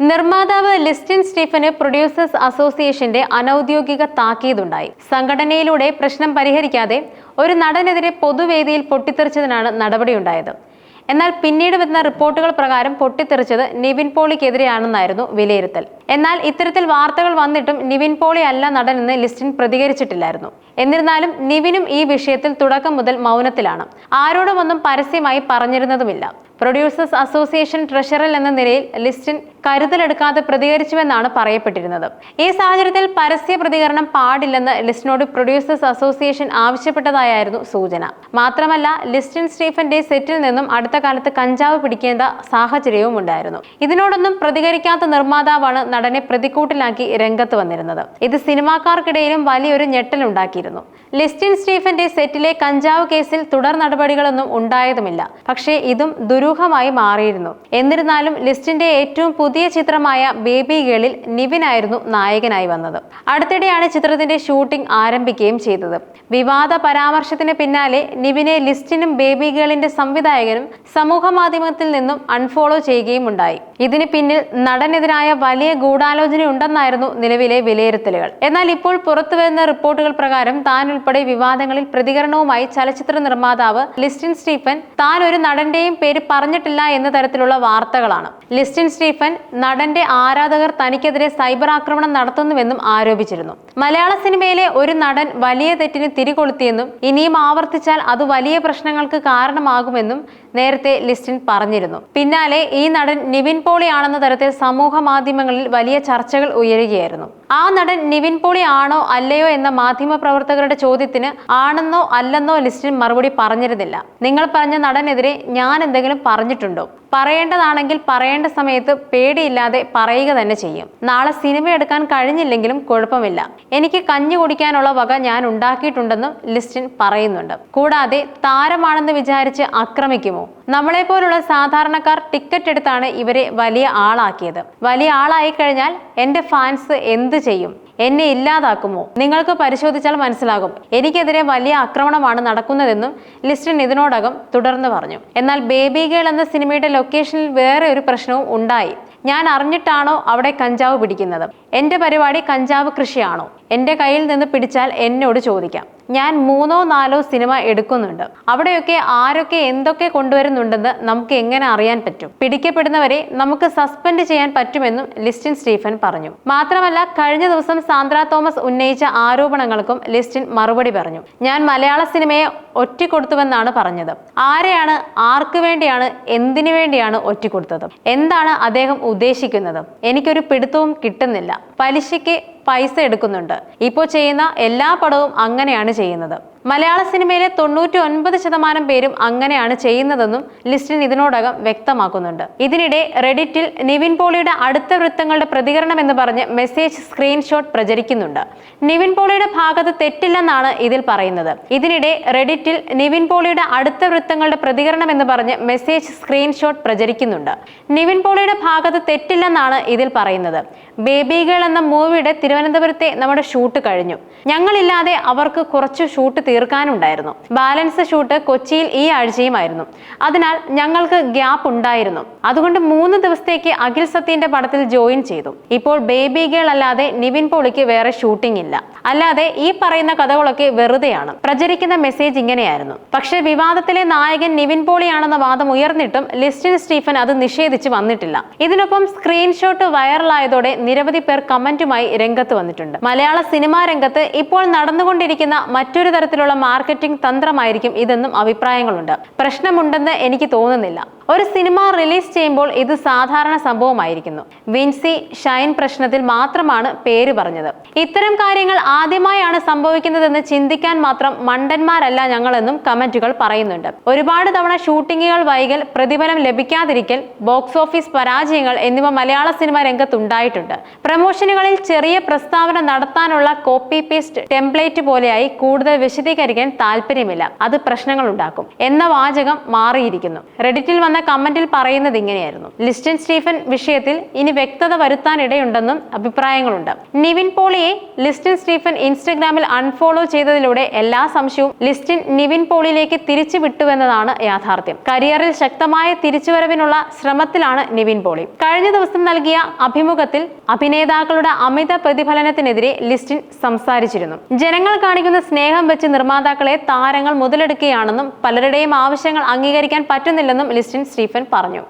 നിർമ്മാതാവ് Listin Stephen producers അസോസിയേഷന്റെ അനൌദ്യോഗിക താക്കീതുണ്ടായി. സംഘടനയിലൂടെ പ്രശ്നം പരിഹരിക്കാതെ ഒരു നടനെതിരെ പൊതുവേദിയിൽ പൊട്ടിത്തെറിച്ചതിനാണ് നടപടിയുണ്ടായത്. എന്നാൽ പിന്നീട് വരുന്ന റിപ്പോർട്ടുകൾ പ്രകാരം പൊട്ടിത്തെറിച്ചത് നിവിൻ പോളിക്കെതിരെയാണെന്നായിരുന്നു വിലയിരുത്തൽ. എന്നാൽ ഇത്തരത്തിൽ വാർത്തകൾ വന്നിട്ടും നിവിൻ പോളി അല്ല നടനെന്ന് ലിസ്റ്റിൻ പ്രതികരിച്ചിട്ടില്ലായിരുന്നു. എന്നിരുന്നാലും നിവിനും ഈ വിഷയത്തിൽ തുടക്കം മുതൽ മൗനത്തിലാണ്. ആരോടുമൊന്നും പരസ്യമായി പറഞ്ഞിരുന്നതുമില്ല. പ്രൊഡ്യൂസേഴ്സ് അസോസിയേഷൻ ട്രഷറൽ എന്ന നിലയിൽ ലിസ്റ്റിൻ കരുതലെടുക്കാതെ പ്രതികരിച്ചുവെന്നാണ് പറയപ്പെട്ടിരുന്നത്. ഈ സാഹചര്യത്തിൽ പരസ്യ പ്രതികരണം പാടില്ലെന്ന് ലിസ്റ്റിനോട് പ്രൊഡ്യൂസേഴ്സ് അസോസിയേഷൻ ആവശ്യപ്പെട്ടതായിരുന്നു സൂചന. മാത്രമല്ല ലിസ്റ്റിൻ സ്റ്റീഫന്റെ സെറ്റിൽ നിന്നും അടുത്ത കാലത്ത് കഞ്ചാവ് പിടിക്കേണ്ട സാഹചര്യവും ഉണ്ടായിരുന്നു. ഇതിനോടൊന്നും പ്രതികരിക്കാത്ത നിർമ്മാതാവാണ് നടനെ പ്രതിക്കൂട്ടിലാക്കി രംഗത്ത് വന്നിരുന്നത്. ഇത് സിനിമാക്കാർക്കിടയിലും വലിയൊരു ഞെട്ടലുണ്ടാക്കിയിരുന്നു ലിസ്റ്റിൻ സ്റ്റീഫന്റെ സെറ്റിലെ കഞ്ചാവ് കേസിൽ തുടർ നടപടികളൊന്നും ഉണ്ടായതുമില്ല. പക്ഷേ ഇതും ദുരൂഹമായി മാറിയിരുന്നു. എന്നിരുന്നാലും ലിസ്റ്റിന്റെ ഏറ്റവും പുതിയ ചിത്രമായ ബേബി ഗേളിൽ നിവിനായിരുന്നു നായകനായി വന്നത്. അടുത്തിടെയാണ് ചിത്രത്തിന്റെ ഷൂട്ടിംഗ് ആരംഭിക്കുകയും ചെയ്തത്. വിവാദ പരാമർശത്തിന് പിന്നാലെ നിവിനെ ലിസ്റ്റിനും ബേബി ഗേളിന്റെ സംവിധായകനും സമൂഹ മാധ്യമത്തിൽ നിന്നും അൺഫോളോ ചെയ്യുകയും ഉണ്ടായി. ഇതിന് പിന്നിൽ നടനെതിരായ വലിയ ഗൂഢാലോചന ഉണ്ടെന്നായിരുന്നു നിലവിലെ വിലയിരുത്തലുകൾ. എന്നാൽ ഇപ്പോൾ പുറത്തുവരുന്ന റിപ്പോർട്ടുകൾ പ്രകാരം താൻ ഉൾപ്പെടെ വിവാദങ്ങളിൽ പ്രതികരണവുമായി ചലച്ചിത്ര നിർമ്മാതാവ് ലിസ്റ്റിൻ സ്റ്റീഫൻ താൻ ഒരു നടന്റെയും പേര് പറഞ്ഞിട്ടില്ല എന്ന തരത്തിലുള്ള വാർത്തകളാണ്. ലിസ്റ്റിൻ സ്റ്റീഫൻ നടന്റെ ആരാധകർ തനിക്കെതിരെ സൈബർ ആക്രമണം നടത്തുന്നുവെന്നും ആരോപിച്ചിരുന്നു. മലയാള സിനിമയിലെ ഒരു നടൻ വലിയ തെറ്റിന് തിരികൊളുത്തിയെന്നും ഇനിയും ആവർത്തിച്ചാൽ അത് വലിയ പ്രശ്നങ്ങൾക്ക് കാരണമാകുമെന്നും നേരത്തെ ലിസ്റ്റിൻ പറഞ്ഞിരുന്നു. പിന്നാലെ ഈ നടൻ നിവിൻ പോളിയാണെന്ന തരത്തിൽ സമൂഹ മാധ്യമങ്ങളിൽ വലിയ ചർച്ചകൾ ഉയരുകയായിരുന്നു. ആ നടൻ നിവിൻ പോളി ആണോ അല്ലയോ എന്ന മാധ്യമ പ്രവർത്തകരുടെ ചോദ്യത്തിന് ആണെന്നോ അല്ലെന്നോ ലിസ്റ്റിൻ മറുപടി പറഞ്ഞിരുന്നില്ല. നിങ്ങൾ പറഞ്ഞ നടനെതിരെ ഞാൻ എന്തെങ്കിലും പറഞ്ഞിട്ടുണ്ടോ? പറയേണ്ടതാണെങ്കിൽ പറയേണ്ട സമയത്ത് പേടിയില്ലാതെ പറയുക തന്നെ ചെയ്യും. നാളെ സിനിമ എടുക്കാൻ കഴിഞ്ഞില്ലെങ്കിലും കുഴപ്പമില്ല. എനിക്ക് കഞ്ഞി കുടിക്കാനുള്ള വക ഞാൻ ഉണ്ടാക്കിയിട്ടുണ്ടെന്നും ലിസ്റ്റിൻ പറയുന്നുണ്ട്. കൂടാതെ താരമാണെന്ന് വിചാരിച്ച് ആക്രമിക്കുമോ നമ്മളെ പോലുള്ള സാധാരണക്കാർ ടിക്കറ്റ് എടുത്താണ് ഇവരെ വലിയ ആളാക്കിയത്. വലിയ ആളായി കഴിഞ്ഞാൽ എന്റെ ഫാൻസ് എന്ത് ചെയ്യും. എന്നെ ഇല്ലാതാക്കുമോ? നിങ്ങൾക്ക് പരിശോധിച്ചാൽ മനസ്സിലാകും. എനിക്കെതിരെ വലിയ ആക്രമണമാണ് നടക്കുന്നതെന്നും ലിസ്റ്റിൻ ഇതിനോടകം തുടർന്ന് പറഞ്ഞു. എന്നാൽ ബേബി ഗേൾ എന്ന സിനിമയുടെ ലൊക്കേഷനിൽ വേറെ ഒരു പ്രശ്നവും ഉണ്ടായി. ഞാൻ അറിഞ്ഞിട്ടാണോ അവിടെ കഞ്ചാവ് പിടിക്കുന്നത്? എന്റെ പരിപാടി കഞ്ചാവ് കൃഷിയാണോ? എന്റെ കയ്യിൽ നിന്ന് പിടിച്ചാൽ എന്നോട് ചോദിക്കാം. ഞാൻ മൂന്നോ നാലോ സിനിമ എടുക്കുന്നുണ്ട്. അവിടെയൊക്കെ ആരൊക്കെ എന്തൊക്കെ കൊണ്ടുവരുന്നുണ്ടെന്ന് നമുക്ക് എങ്ങനെ അറിയാൻ പറ്റും? പിടിക്കപ്പെടുന്നവരെ നമുക്ക് സസ്പെൻഡ് ചെയ്യാൻ പറ്റുമെന്നും ലിസ്റ്റിൻ സ്റ്റീഫൻ പറഞ്ഞു. മാത്രമല്ല കഴിഞ്ഞ ദിവസം സാന്ദ്ര തോമസ് ഉന്നയിച്ച ആരോപണങ്ങൾക്കും ലിസ്റ്റിൻ മറുപടി പറഞ്ഞു. ഞാൻ മലയാള സിനിമയെ ഒറ്റിക്കൊടുത്തുവെന്നാണ് പറഞ്ഞത്. ആരെയാണ് ആർക്ക് വേണ്ടിയാണ് എന്തിനു വേണ്ടിയാണ് ഒറ്റിക്കൊടുത്തത്? എന്താണ് അദ്ദേഹം ഉദ്ദേശിക്കുന്നത്? എനിക്കൊരു പിടുത്തവും കിട്ടുന്നില്ല. പലിശയ്ക്ക് പൈസ എടുക്കുന്നുണ്ട്. ഇപ്പോൾ ചെയ്യുന്ന എല്ലാ പടവും അങ്ങനെയാണ് ചെയ്യുന്നത്. മലയാള സിനിമയിലെ തൊണ്ണൂറ്റി ഒൻപത് ശതമാനം പേരും അങ്ങനെയാണ് ചെയ്യുന്നതെന്നും ലിസ്റ്റിൻ ഇതിനോടകം വ്യക്തമാക്കുന്നുണ്ട്. ഇതിനിടെ റെഡിറ്റിൽ നിവിൻ പോളിയുടെ അടുത്ത വൃത്തങ്ങളുടെ പ്രതികരണം എന്ന് പറഞ്ഞ് മെസ്സേജ് സ്ക്രീൻഷോട്ട് പ്രചരിക്കുന്നുണ്ട്. നിവിൻ പോളിയുടെ ഭാഗത്ത് തെറ്റില്ലെന്നാണ് ഇതിൽ പറയുന്നത്. ഇതിനിടെ റെഡിറ്റിൽ നിവിൻ പോളിയുടെ അടുത്ത വൃത്തങ്ങളുടെ പ്രതികരണം എന്ന് പറഞ്ഞ് മെസ്സേജ് സ്ക്രീൻഷോട്ട് പ്രചരിക്കുന്നുണ്ട്. നിവിൻ പോളിയുടെ ഭാഗത്ത് തെറ്റില്ലെന്നാണ് ഇതിൽ പറയുന്നത്. ബേബി ഗേൾ എന്ന മൂവിയുടെ തിരുവനന്തപുരത്തെ നമ്മുടെ ഷൂട്ട് കഴിഞ്ഞു. ഞങ്ങളില്ലാതെ അവർക്ക് കുറച്ച് ഷൂട്ട് തീർക്കാനുണ്ടായിരുന്നു. ബാലൻസ് ഷൂട്ട് കൊച്ചിയിൽ ഈ ആഴ്ചയുമായിരുന്നു. അതിനാൽ ഞങ്ങൾക്ക് ഗ്യാപ്പ് ഉണ്ടായിരുന്നു. അതുകൊണ്ട് മൂന്ന് ദിവസത്തേക്ക് അഖിൽ സത്യന്റെ പടത്തിൽ ജോയിൻ ചെയ്തു. ഇപ്പോൾ ബേബി ഗേൾ അല്ലാതെ നിവിൻ പോളിക്ക് വേറെ ഷൂട്ടിംഗ് ഇല്ല. അല്ലാതെ ഈ പറയുന്ന കഥകളൊക്കെ വെറുതെയാണ്. പ്രചരിക്കുന്ന മെസ്സേജ് ഇങ്ങനെയായിരുന്നു. പക്ഷേ വിവാദത്തിലെ നായകൻ നിവിൻ പോളിയാണെന്ന വാദം ഉയർന്നിട്ടും ലിസ്റ്റിൻ സ്റ്റീഫൻ അത് നിഷേധിച്ച് വന്നിട്ടില്ല. ഇതിനൊപ്പം സ്ക്രീൻഷോട്ട് വൈറലായതോടെ നിരവധി പേർ കമന്റുമായി രംഗത്ത് വന്നിട്ടുണ്ട്. മലയാള സിനിമാ രംഗത്ത് ഇപ്പോൾ നടന്നുകൊണ്ടിരിക്കുന്ന മറ്റൊരു തരത്തിലുള്ള മാർക്കറ്റിംഗ് തന്ത്രമായിരിക്കും ഇതെന്നും അഭിപ്രായങ്ങളുണ്ട്. പ്രശ്നമുണ്ടെന്ന് എനിക്ക് തോന്നുന്നില്ല. ഒരു സിനിമ റിലീസ് ചെയ്യുമ്പോൾ ഇത് സാധാരണ സംഭവമായിരിക്കുന്നു. വിൻസി ഷൈൻ പ്രശ്നത്തിൽ മാത്രമാണ് പേര് പറഞ്ഞത്. ഇത്തരം കാര്യങ്ങൾ ആദ്യമായാണ് സംഭവിക്കുന്നതെന്ന് ചിന്തിക്കാൻ മാത്രം മണ്ടന്മാരല്ല ഞങ്ങളെന്നും കമന്റുകൾ പറയുന്നുണ്ട്. ഒരുപാട് തവണ ഷൂട്ടിങ്ങുകൾ വൈകൽ പ്രതിഫലം ലഭിക്കാതിരിക്കൽ ബോക്സ് ഓഫീസ് പരാജയങ്ങൾ എന്നിവ മലയാള സിനിമ രംഗത്തുണ്ടായിട്ടുണ്ട്. പ്രമോഷനുകളിൽ ചെറിയ പ്രസ്താവന നടത്താനുള്ള കോപ്പി പേസ്റ്റ് ടെംപ്ലേറ്റ് പോലെയായി കൂടുതൽ വിശദീകരിക്കാൻ താല്പര്യമില്ല. അത് പ്രശ്നങ്ങൾ ഉണ്ടാക്കും. എന്ന വാചകം മാറിയിരിക്കുന്നു. റെഡിറ്റിൽ വന്ന തുടർന്ന് കമന്റിൽ പറയുന്നത് ഇങ്ങനെയായിരുന്നു. ലിസ്റ്റൻ സ്റ്റീഫൻ വിഷയത്തിൽ ഇനി വ്യക്തത വരുത്താനിടയുണ്ടെന്നും അഭിപ്രായങ്ങളുണ്ട്. നിവിൻ പോളിയെ ലിസ്റ്റൻ സ്റ്റീഫൻ ഇൻസ്റ്റഗ്രാമിൽ അൺഫോളോ ചെയ്തതിലൂടെ എല്ലാ സംശയവും ലിസ്റ്റിൻ നിവിൻ പോളിയിലേക്ക് തിരിച്ചു വിട്ടുവെന്നതാണ് യാഥാർത്ഥ്യം. കരിയറിൽ ശക്തമായ തിരിച്ചുവരവിനുള്ള ശ്രമത്തിലാണ് നിവിൻ പോളി. കഴിഞ്ഞ ദിവസം നൽകിയ അഭിമുഖത്തിൽ അഭിനേതാക്കളുടെ അമിത പ്രതിഫലനത്തിനെതിരെ ലിസ്റ്റിൻ സംസാരിച്ചിരുന്നു. ജനങ്ങൾ കാണിക്കുന്ന സ്നേഹം വെച്ച് നിർമ്മാതാക്കളെ താരങ്ങൾ മുതലെടുക്കുകയാണെന്നും പലരുടെയും ആവശ്യങ്ങൾ അംഗീകരിക്കാൻ പറ്റുന്നില്ലെന്നും ലിസ്റ്റിൻ സ്റ്റീഫൻ പറഞ്ഞു